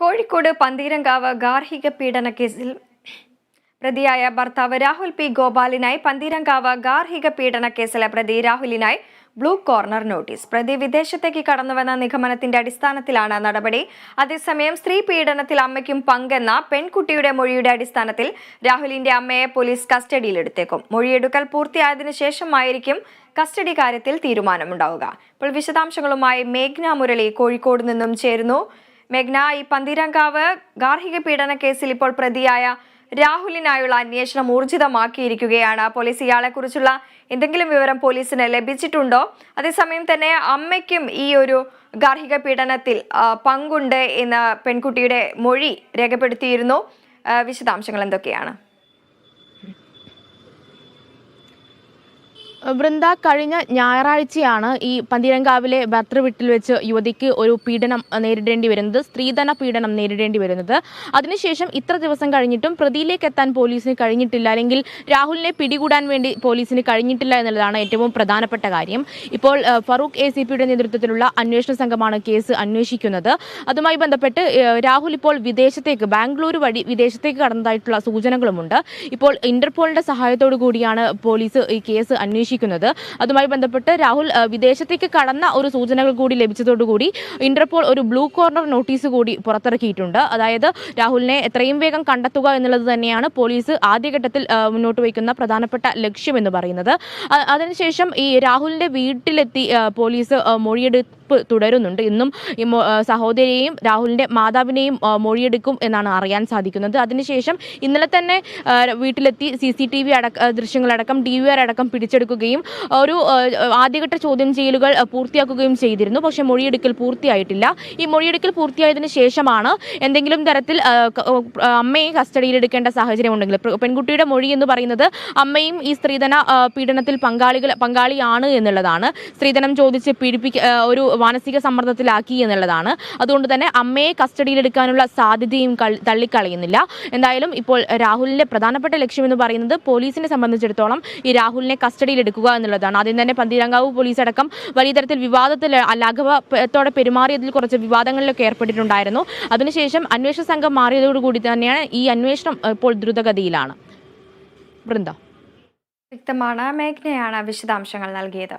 കോഴിക്കോട് പന്തീരങ്കാവ് ഗാർഹിക പീഡന കേസിൽ പ്രതിയായ ഭർത്താവ് രാഹുൽ പി ഗോപാലിനായി പന്തീരങ്കാവ് ഗാർഹിക പീഡന കേസിലെ പ്രതി രാഹുലിനായി ബ്ലൂ കോർണർ നോട്ടീസ്. പ്രതി വിദേശത്തേക്ക് കടന്നുവെന്ന നിഗമനത്തിന്റെ അടിസ്ഥാനത്തിലാണ് നടപടി. അതേസമയം സ്ത്രീ പീഡനത്തിൽ അമ്മയ്ക്കും പങ്കെന്ന പെൺകുട്ടിയുടെ മൊഴിയുടെ അടിസ്ഥാനത്തിൽ രാഹുലിന്റെ അമ്മയെ പോലീസ് കസ്റ്റഡിയിലെടുത്തേക്കും. മൊഴിയെടുക്കൽ പൂർത്തിയായതിനു ശേഷമായിരിക്കും കസ്റ്റഡി കാര്യത്തിൽ തീരുമാനമുണ്ടാവുക. ഇപ്പോൾ വിശദാംശങ്ങളുമായി മേഘ്ന മുരളി കോഴിക്കോട് നിന്നും ചേരുന്നു. മെഗ്ന ഈ പന്തീരങ്കാവ് ഗാർഹിക പീഡന കേസിൽ ഇപ്പോൾ പ്രതിയായ രാഹുലിനായുള്ള അന്വേഷണം ഊർജിതമാക്കിയിരിക്കുകയാണ്. പോലീസ് ഇയാളെ കുറിച്ചുള്ള എന്തെങ്കിലും വിവരം പോലീസിന് ലഭിച്ചിട്ടുണ്ടോ? അതേസമയം തന്നെ അമ്മയ്ക്കും ഈ ഒരു ഗാർഹിക പീഡനത്തിൽ പങ്കുണ്ട് എന്ന പെൺകുട്ടിയുടെ മൊഴി രേഖപ്പെടുത്തിയിരുന്നു. വിശദാംശങ്ങൾ എന്തൊക്കെയാണ്? വൃന്ദ കഴിഞ്ഞ ഞായറാഴ്ചയാണ് ഈ പന്തീരങ്കാവിലെ ഭർത്തൃവീട്ടിൽ വെച്ച് യുവതിക്ക് ഒരു പീഡനം നേരിടേണ്ടി വരുന്നത് സ്ത്രീധന പീഡനം നേരിടേണ്ടി വരുന്നത്. അതിനുശേഷം ഇത്ര ദിവസം കഴിഞ്ഞിട്ടും പ്രതിയിലേക്ക് എത്താൻ പോലീസിന് കഴിഞ്ഞിട്ടില്ല. അല്ലെങ്കിൽ രാഹുലിനെ പിടികൂടാൻ വേണ്ടി പോലീസിന് കഴിഞ്ഞിട്ടില്ല എന്നുള്ളതാണ് ഏറ്റവും പ്രധാനപ്പെട്ട കാര്യം. ഇപ്പോൾ ഫറൂഖ് എ സി പിയുടെ നേതൃത്വത്തിലുള്ള അന്വേഷണ സംഘമാണ് കേസ് അന്വേഷിക്കുന്നത്. അതുമായി ബന്ധപ്പെട്ട് രാഹുൽ ഇപ്പോൾ വിദേശത്തേക്ക് ബാംഗ്ലൂർ വഴി വിദേശത്തേക്ക് കടന്നതായിട്ടുള്ള സൂചനകളുമുണ്ട്. ഇപ്പോൾ ഇന്റർപോളിന്റെ സഹായത്തോടു കൂടിയാണ് പോലീസ് ഈ കേസ് അന്വേഷിക്കുന്നത്. അതുമായി ബന്ധപ്പെട്ട് രാഹുൽ വിദേശത്തേക്ക് കടന്ന ഒരു സൂചനകൾ കൂടി ലഭിച്ചതോടുകൂടി ഇന്റർപോൾ ഒരു ബ്ലൂ കോർണർ നോട്ടീസ് കൂടി പുറത്തിറക്കിയിട്ടുണ്ട്. അതായത് രാഹുലിനെ എത്രയും വേഗം കണ്ടെത്തുക എന്നുള്ളത് തന്നെയാണ് പോലീസ് ആദ്യഘട്ടത്തിൽ മുന്നോട്ട് വയ്ക്കുന്ന പ്രധാനപ്പെട്ട ലക്ഷ്യം എന്ന് പറയുന്നത് അതിനുശേഷം ഈ രാഹുലിന്റെ വീട്ടിലെത്തി പോലീസ് ഏഹ്, മൊഴിയെടുപ്പ് തുടരുന്നുണ്ട്. ഇന്നും സഹോദരിയെയും രാഹുലിന്റെ മാതാവിനെയും മൊഴിയെടുക്കും എന്നാണ് അറിയാൻ സാധിക്കുന്നത്. അതിനുശേഷം ഇന്നലെ തന്നെ വീട്ടിലെത്തി സി സി ടി വി അടക്ക ദൃശ്യങ്ങളടക്കം ഡി വി ആർ അടക്കം പിടിച്ചെടുക്കുകയും ഒരു ആദ്യഘട്ട ചോദ്യം ചെയ്യലുകൾ പൂർത്തിയാക്കുകയും ചെയ്തിരുന്നു. പക്ഷേ മൊഴിയെടുക്കൽ പൂർത്തിയായിട്ടില്ല. ഈ മൊഴിയെടുക്കൽ പൂർത്തിയായതിനു ശേഷമാണ് എന്തെങ്കിലും തരത്തിൽ അമ്മയെ കസ്റ്റഡിയിലെടുക്കേണ്ട സാഹചര്യം ഉണ്ടെങ്കിൽ. പെൺകുട്ടിയുടെ മൊഴി എന്ന് പറയുന്നത് അമ്മയും ഈ സ്ത്രീധന പീഡനത്തിൽ പങ്കാളികൾ പങ്കാളിയാണ് എന്നുള്ളതാണ്. സ്ത്രീധനം ചോദിച്ച് പീഡിപ്പിക്ക ഒരു മാനസിക സമ്മർദ്ദത്തിലാക്കി എന്നുള്ളതാണ്. അതുകൊണ്ട് തന്നെ അമ്മയെ കസ്റ്റഡിയിലെടുക്കാനുള്ള സാധ്യതയും തള്ളിക്കളയുന്നില്ല. എന്തായാലും ഇപ്പോൾ രാഹുലിന്റെ പ്രധാനപ്പെട്ട ലക്ഷ്യം എന്ന് പറയുന്നത് പോലീസിനെ സംബന്ധിച്ചിടത്തോളം ഈ രാഹുലിനെ കസ്റ്റഡിയിലെടുക്കുക എന്നുള്ളതാണ്. ആദ്യം തന്നെ പന്തീരങ്കാവ് പോലീസ് അടക്കം വലിയ തരത്തിൽ വിവാദത്തിൽ അലാഘവത്തോടെ പെരുമാറിയതിൽ കുറച്ച് വിവാദങ്ങളിലൊക്കെ ഏർപ്പെട്ടിട്ടുണ്ടായിരുന്നു. അതിനുശേഷം അന്വേഷണ സംഘം മാറിയതോടുകൂടി തന്നെയാണ് ഈ അന്വേഷണം ഇപ്പോൾ ദ്രുതഗതിയിലാണ്. വൃന്ദ. വ്യക്തമാണ് മേഘ്നയാണ് വിശദാംശങ്ങൾ നൽകിയത്.